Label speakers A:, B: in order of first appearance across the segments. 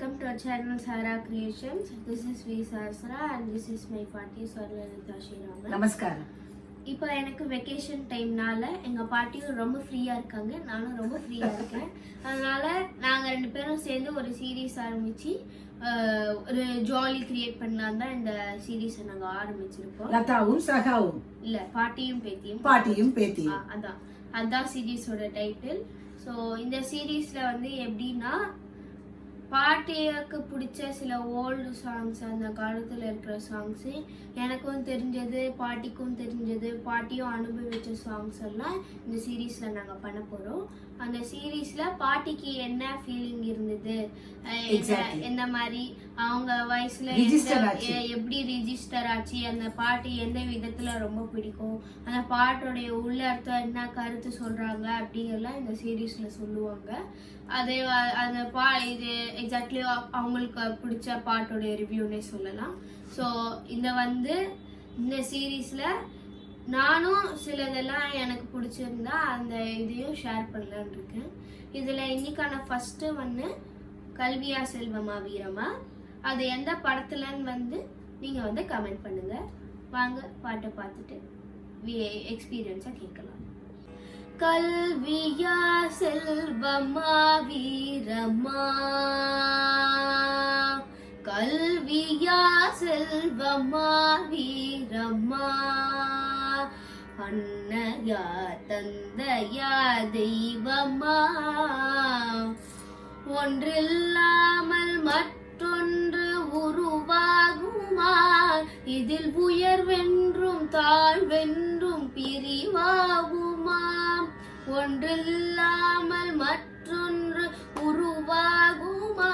A: welcome to our channel Sara Creations. This is V. Sahasra and this is my பாட்டி ஸ்வர்ணலதா ஸ்ரீராமன்
B: நமஸ்காரம்.
A: இப்போ எனக்கு vacation டைம்னால எங்க பாட்டியும் ரொம்ப ஃப்ரீயா இருக்காங்க. நானும் ரொம்ப ஃப்ரீயா இருக்கேன். அதனால நாங்க ரெண்டு பேரும் சேர்ந்து ஒரு சீரீஸ் ஆரம்பிச்சு ஒரு ஜாலி கிரியேட் பண்ணலாம் தான் இந்த சீரீஸை நாங்க ஆரம்பிச்சிருக்கோம்.
B: லதாவும் சகாவும்.
A: இல்ல பாட்டியும் பேத்தியும்.
B: பாட்டியும் பேத்தியும்.
A: அதான். அதான் சீரீஸோட டைட்டில் ஸோ இந்த சீரீஸ்ல வந்து எப்படின்னா பாட்டிக்கு பிடிச்ச சில ஓல்டு சாங்ஸ் அந்த காலத்தில் இருக்கிற சாங்ஸு எனக்கும் தெரிஞ்சது பாட்டிக்கும் தெரிஞ்சது பாட்டியும் அனுபவிச்ச சாங்ஸ் எல்லாம் இந்த சீரீஸில் நாங்கள் பண்ண போகிறோம் அந்த சீரீஸில் பாட்டிக்கு என்ன ஃபீலிங் இருந்தது. எந்த மாதிரி அவங்க வயசுல எப்படி ரிஜிஸ்டர் ஆச்சு அந்த பாட்டு எந்த விதத்துல ரொம்ப பிடிக்கும் அந்த பாட்டோடைய உள்ள அர்த்தம் என்ன கருத்து சொல்றாங்க அப்படிங்கெல்லாம் இந்த சீரீஸ்ல சொல்லுவாங்க. அதே அந்த பா இது எக்ஸாக்ட்லி அவங்களுக்கு பிடிச்ச பாட்டோடைய ரிவ்யூனே சொல்லலாம். ஸோ இந்த வந்து இந்த சீரீஸ்ல நானும் சிலதெல்லாம் எனக்கு பிடிச்சிருந்தா அந்த இதையும் ஷேர் பண்ணலான்னு இருக்கேன். இதுல இன்னைக்கான ஃபர்ஸ்ட் ஒன்று கல்வியா செல்வமா வீரமா அது எந்த படத்துலன்னு வந்து நீங்கள் வந்து கமெண்ட் பண்ணுங்க. வாங்க பாட்டை பார்த்துட்டு எக்ஸ்பீரியன்ஸாக கேட்கலாம். கல்வியா செல்வமா வீரமா? கல்வியா செல்வமா வீரமா? அன்னையா தந்தையா தெய்வமா? ஒன்றில்லாமல் மற்ற இதில் உயர்வென்றும் தாழ்வென்றும் பிரிவாகுமா ஒன்றில்லாமல் மற்றொன்று உருவாகுமா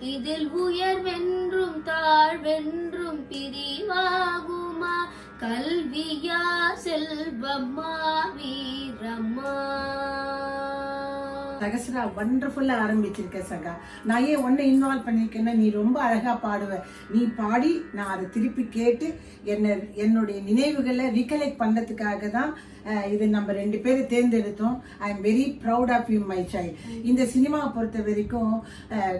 A: இதில் உயர்வென்றும் தாழ்வென்றும் பிரிவாகுமா கல்வியா செல்வம்மா வீரம்மா.
B: சகஸ்ரா ஒண்டர்ஃபுல்லாக ஆரம்பிச்சிருக்க சகா நான் ஏன் ஒன்னை இன்வால்வ் பண்ணியிருக்கேன்னா நீ ரொம்ப அழகாக பாடுவ. நீ பாடி நான் அதை திருப்பி கேட்டு என்ன என்னுடைய நினைவுகளை ரீகலெக்ட் பண்ணதுக்காக தான் இது நம்ம ரெண்டு பேரும் தேர்ந்தெடுத்தோம். I am very proud of you my child இந்த சினிமாவை பொறுத்த வரைக்கும்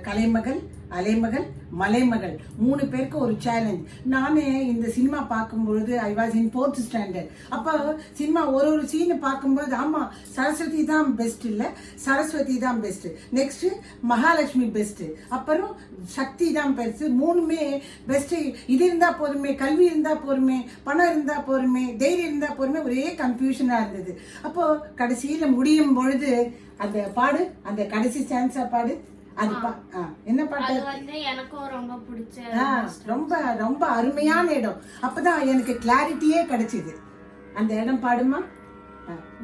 B: கலைமகள் அலைமகள் மலைமகள். மூணு பேருக்கு ஒரு சேலஞ்ச் நானே இந்த சினிமா பார்க்கும்பொழுது I was in fourth standard அப்போ சினிமா ஒரு ஒரு சீனை பார்க்கும்போது ஆமாம் சரஸ்வதி தான் பெஸ்ட் இல்லை சரஸ்வதி தான் பெஸ்ட்டு நெக்ஸ்ட்டு மகாலட்சுமி பெஸ்ட்டு அப்புறம் சக்தி தான் பெருசு மூணுமே பெஸ்ட்டு இது இருந்தால் போதுமே கல்வி இருந்தால் போருமே பணம் இருந்தால் போருமே தைரியம் இருந்தால் போருமே ஒரே கன்ஃபியூஷனாக இருந்தது. அப்போது கடைசியில் முடியும் பொழுது அந்த பாடு அந்த கடைசி சான்ஸாக பாடு அது என்ன பாட்டு?
A: வந்து எனக்கும் ரொம்ப பிடிச்ச
B: ரொம்ப ரொம்ப அருமையான இடம். அப்பதான் எனக்கு கிளாரிட்டியே கிடைச்சது. அந்த இடம் பாடுமா.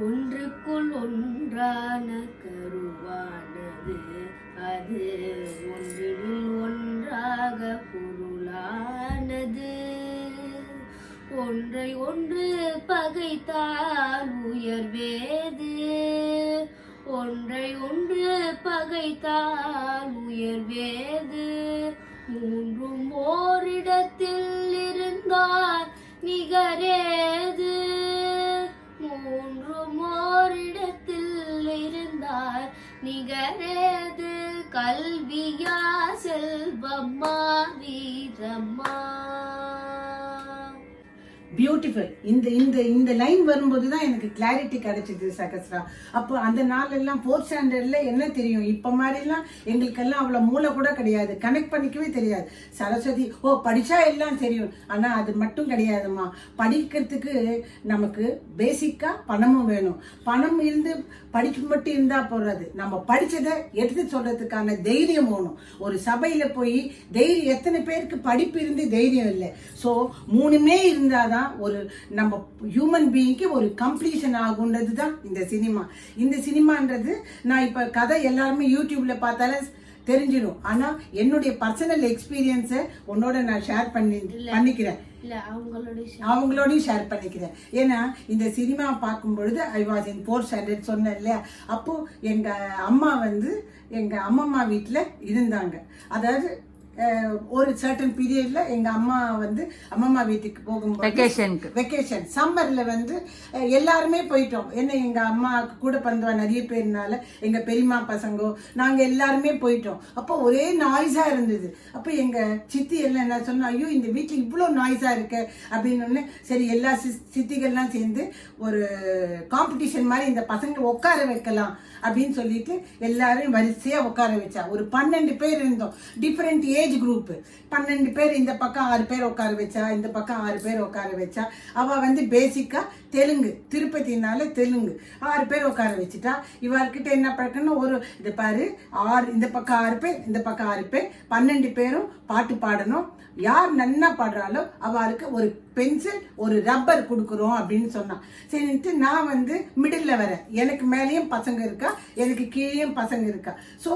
A: ஒன்றுக்குள் ஒன்றான கருவானது அது ஒன்றில் ஒன்றாக பொருளானது. ஒன்றை ஒன்று பகைத்தால் உயர்வேது. ஒன்றை ஒன்று பகைத்தால் உயர்வேது மூன்றும் ஓரிடத்தில் இருந்தால் நிகரேது. மூன்றும் ஓரிடத்தில் இருந்தால் நிகரேது. கல்வியா செல்வம்மா வீரம்மா.
B: பியூட்டிஃபுல் இந்த இந்த இந்த லைன் வரும்போது தான் எனக்கு கிளாரிட்டி கிடைச்சிது சகஸ்ரா. அப்போ அந்த நாளெல்லாம் ஃபோர்த் ஸ்டாண்டர்டில் என்ன தெரியும்? இப்போ மாதிரிலாம் எங்களுக்கெல்லாம் அவ்வளோ மூளை கூட கிடையாது. கனெக்ட் பண்ணிக்கவே தெரியாது. சரஸ்வதி ஓ படித்தா எல்லாம் தெரியும். ஆனால் அது மட்டும் கிடையாதும்மா. படிக்கிறதுக்கு நமக்கு பேசிக்காக பணமும் வேணும். பணம் இருந்து படிக்க மட்டும் இருந்தால் போடுறது நம்ம படித்ததை எடுத்து சொல்கிறதுக்கான தைரியம் வேணும். ஒரு சபையில் போய் தைரியம் எத்தனை பேருக்கு படிப்பு இருந்து தைரியம் இல்லை. ஸோ மூணுமே இருந்தால் தான் ஒரு நம்ம ஹியூமன் பீயிங்க்கு ஒரு கம்ப்ளீஷன் ஆகுன்றது தான் இந்த சினிமா. இந்த சினிமான்றது நான் இப்போ கதை எல்லாருமே யூடியூப்ல பார்த்தாலே தெரிஞ்சிடும். ஆனால் என்னுடைய பர்சனல் எக்ஸ்பீரியன்ஸை உன்னோட நான் ஷேர் பண்ணி பண்ணிக்கிறேன். அவங்களோடையும் ஷேர் பண்ணிக்கிறேன். ஏன்னா இந்த சினிமா பார்க்கும் பொழுது I was in fourth standard சொன்னேன் இல்லையா? அப்போ எங்க அம்மா வந்து எங்க அம்மம்மா வீட்டில் இருந்தாங்க. அதாவது ஒரு சர்டன் பீரியட்ல எங்க அம்மா வந்து அம்மம்மா வீட்டுக்கு போகும்போது
C: வெக்கேஷனுக்கு
B: வெக்கேஷன் சம்மர்ல வந்து எல்லாருமே போயிட்டோம். என்ன எங்க அம்மா கூட பிறந்தவா நிறைய பேர்னால எங்க பெரியம்மா பசங்கோ நாங்க எல்லாருமே போயிட்டோம். அப்போ ஒரே நாய்ஸா இருந்தது. அப்போ எங்க சித்தி எல்லாம் என்ன சொன்னா ஐயோ இந்த வீட்டுல இவ்வளோ நாய்ஸா இருக்கு. அப்படின்னு சரி எல்லா சித்திகள்லாம் சேர்ந்து ஒரு காம்படிஷன் மாதிரி இந்த பசங்களை உட்கார வைக்கலாம். அப்படின்னு சொல்லிட்டு எல்லாரையும் வரிசையா உட்கார வச்சா. ஒரு பன்னெண்டு பேர் இருந்தோம். டிஃப்ரெண்ட் ஏஜ் குரூப்பு பன்னெண்டு பேர் இந்த பக்கம் ஆறு பேர் உட்கார வச்சா இந்த பக்கம் ஆறு பேர் உட்கார வச்சா அவள் வந்து பேசிக்காக தெலுங்கு திருப்பதினால தெலுங்கு. ஆறு பேர் உட்கார வச்சுட்டா இவர்கிட்ட என்ன பழக்கம்னா ஒரு இது பாரு ஆறு இந்த பக்கம் ஆறு பேர் இந்த பக்கம் ஆறு பேர் பன்னெண்டு பேரும் பாட்டு பாடணும். யார் நன்னா பாடுறாலோ அவளுக்கு ஒரு பென்சில் ஒரு ரப்பர் கொடுக்குறோம் அப்படின்னு சொன்னான் சரின்ட்டு நான் வந்து மிடில் வரேன் எனக்கு மேலேயும் பசங்க இருக்கா எனக்கு கீழேயும் பசங்க இருக்கா. So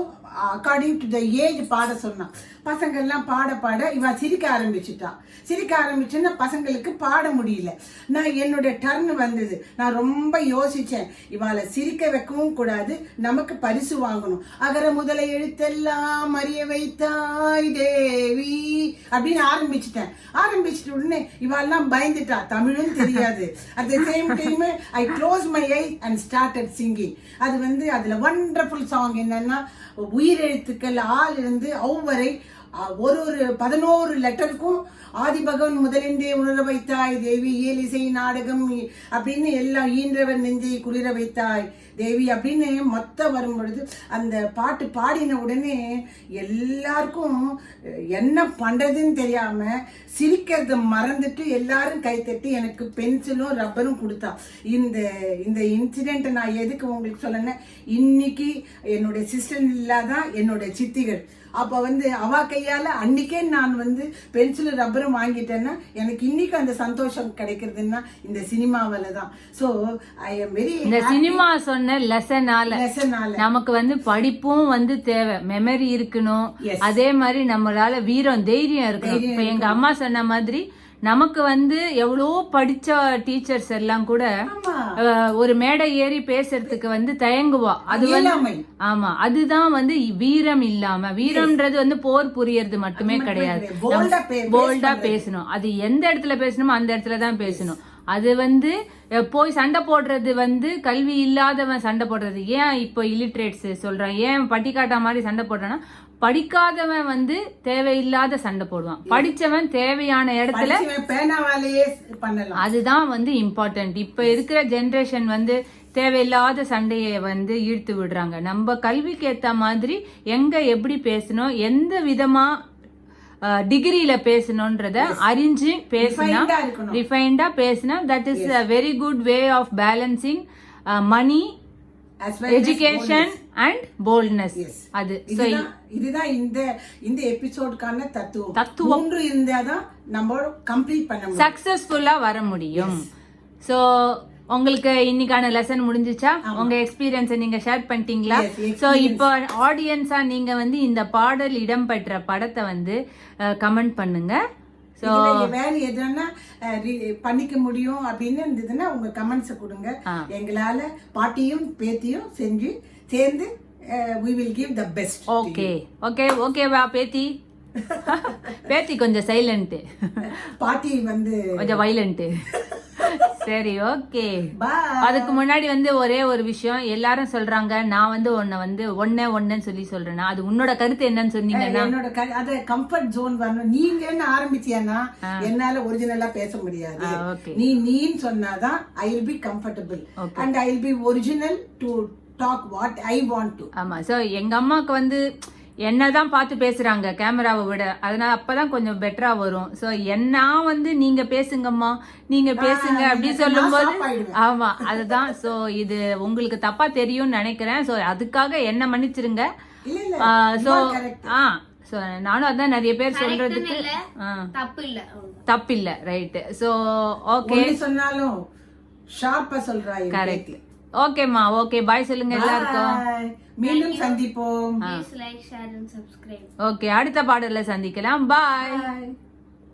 B: according to the age பாட சொன்னான். பசங்கள்லாம் பாட பாட இவன் சிரிக்க ஆரம்பிச்சுட்டான் சிரிக்க ஆரம்பிச்சுன்னா பசங்களுக்கு பாட முடியல. நான் என்னோட டர்ன் வந்தது. நான் ரொம்ப யோசிச்சேன். இவாளை சிரிக்க வைக்கவும் கூடாது நமக்கு பரிசு வாங்கணும். அகர முதல எழுத்தெல்லாம் அறிய வைத்தாய் தேவி அப்படின்னு ஆரம்பிச்சிட்டேன். ஆரம்பிச்சிட்ட உடனே இவாள்லாம் பயந்துட்டா. தமிழும் தெரியாது. At the same time I close my eye and started singing அது வந்து அதுல வண்டர்ஃபுல் சாங் என்னன்னா உயிரெழுத்துக்கள் ஆள் இருந்து ஒவ்வொரு ஒரு ஒரு பதினோரு லெட்டருக்கும் ஆதிபகவன் முதலின்றே உணர வைத்தாய் தேவி இயலிசை நாடகம் அப்படின்னு எல்லாம் ஈன்றவர் நெஞ்சை குளிர வைத்தாய் தேவி அப்படின்னு மொத்தம் வரும் பொழுது அந்த பாட்டு பாடின உடனே எல்லாருக்கும் என்ன பண்ணுறதுன்னு தெரியாமல் சிரிக்கிறத மறந்துட்டு எல்லாரும் கைத்தட்டி எனக்கு பென்சிலும் ரப்பரும் கொடுத்தா. இந்த இந்த இன்சிடென்ட்டை நான் எதுக்கு உங்களுக்கு சொல்லணும் இன்னைக்கு என்னுடைய சிஸ்டர் இல்லாதான் என்னோட சித்திகள். அப்போ வந்து அவ கையால அன்னைக்கே நான் வந்து பென்சிலும் ரப்பரும் வாங்கிட்டேன்னா எனக்கு இன்னைக்கு அந்த சந்தோஷம் கிடைக்கிறதுன்னா இந்த சினிமாவில தான். ஸோ ஐ எம் வெரி
C: இந்த சினிமா சொன்ன லெசனால
B: லெசனால
C: நமக்கு வந்து படிப்பும் வந்து தேவை. மெமரி இருக்கணும். அதே மாதிரி நம்மளால வீரம் தைரியம் இருக்கணும். இப்ப எங்க அம்மா சொன்ன மாதிரி நமக்கு வந்து எவ்வளோ படிச்ச டீச்சர்ஸ் எல்லாம் கூட ஒரு மேடை ஏறி பேசுறதுக்கு வந்து தயங்குவா. அது வந்து ஆமா. அதுதான் வந்து வீரம் இல்லாம வீரம்ன்றது வந்து போர் புரியறது மட்டுமே கிடையாது.
B: போல்டா
C: பேசணும். அது எந்த இடத்துல பேசணுமோ அந்த இடத்துல தான் பேசணும். அது வந்து போய் சண்டை போடுறது வந்து கல்வி இல்லாதவன் சண்டை போடுறது. ஏன் இப்போ இல்லிட்ரேட்ஸ் சொல்றான் ஏன் பட்டிக்காட்டா மாதிரி சண்டை போடுறான்னா படிக்காதவன் வந்து தேவையில்லாத சண்டை போடுவான். படிச்சவன் தேவையான இடத்துல அதுதான் வந்து இம்பார்ட்டன்ட் இப்ப இருக்கிற ஜெனரேஷன் வந்து தேவையில்லாத சண்டையை வந்து இழுத்து விடுறாங்க. நம்ம கல்விக்கு ஏத்த மாதிரி எங்க எப்படி பேசணும்? எந்த விதமா டிகிரியில பேசணும்ன்றத அறிஞ்சு பேசினா ரிஃபைண்டா பேசினா that is a very good way of balancing money education and boldness. அது.
B: இதுதான் இந்த இந்த எபிசோடுக்கான தத்துவம்.
C: தத்துவம்.
B: மூன்று இருந்தாதான் நம்ம கம்ப்ளீட் பண்ண
C: சக்சஸ்ஃபுல்லா வர முடியும். சோ உங்களுக்கு இன்னைக்கான லெசன் முடிஞ்சுச்சா? உங்க எக்ஸ்பீரியன்ஸை நீங்க ஷேர் பண்ணிட்டீங்களா. சோ இப்போ ஆடியன்ஸா நீங்க வந்து இந்த பாடல் இடம்பெற்ற படத்தை வந்து கமெண்ட் பண்ணுங்க.
B: வேற எதுனா பண்ணிக்க முடியும் அப்படின்னு இருந்ததுன்னா உங்க கமெண்ட்ஸ் கொடுங்க. எங்களால பாட்டியும் பேத்தியும் செஞ்சு சேர்ந்து we will give the best
C: okay okay ஓகேவா பேத்தி. பேத்தி கொஞ்சம் சைலண்ட்
B: பாட்டி வந்து
C: கொஞ்சம் வைலண்ட் சரி ஓகே. அதுக்கு முன்னாடி வந்து ஒரே ஒரு விஷயம். எல்லாரும் சொல்றாங்க நான் வந்து உன்னை வந்து ஒன்னே ஒன்னுன்னு சொல்லி சொல்றேன்னா அது உன்னோட கருத்து என்னன்னு சொன்னீங்கன்னா
B: என்னோட க- அது கம்ஃபர்ட் ஜோன் வரணும். நீங்க என்ன ஆரம்பிச்சியானா என்னால ஒரிஜினலா பேச முடியாது.
C: ஓகே.
B: நீ நீன்னு சொன்னாதான் I will be comfortable and I will be original to talk what I want to
C: ஆமா சோ எங்க அம்மாவுக்கு வந்து என்னதான் பார்த்து பேசுறாங்க கேமராவை விட. அதனால அப்பதான் கொஞ்சம் பெட்டரா வரும். சோ என்ன வந்து நீங்க பேசுங்கம்மா நீங்க பேசுங்க அப்படி சொல்லும்போது
B: stop ஆயிடுவேன்.
C: ஆமா அதுதான். சோ இது உங்களுக்கு தப்பா தெரியும்னு நினைக்கிறேன். சோ அதுக்காக என்ன மன்னிச்சிருங்க.
B: இல்ல இல்ல.
C: சோ
B: கரெக்ட்
C: ஆ சோ நானும் அதான் நிறைய பேர் சொல்றதுக்கு
A: இல்ல.
C: ஆ,
A: தப்பு இல்ல அவ்வளவுதான்.
C: தப்பில்ல ரைட் சோ ஓகே
B: சொன்னாலும் ஷார்ப்பா சொல்றாய்
C: கரெக்ட் ஓகேம்மா ஓகே பாய் சொல்லுங்க எல்லாருக்கும்.
B: மீண்டும் சந்திப்போம்
A: Please like, share and subscribe.
C: Okay அடுத்த பாடல்ல சந்திக்கலாம் பாய்
B: Bye.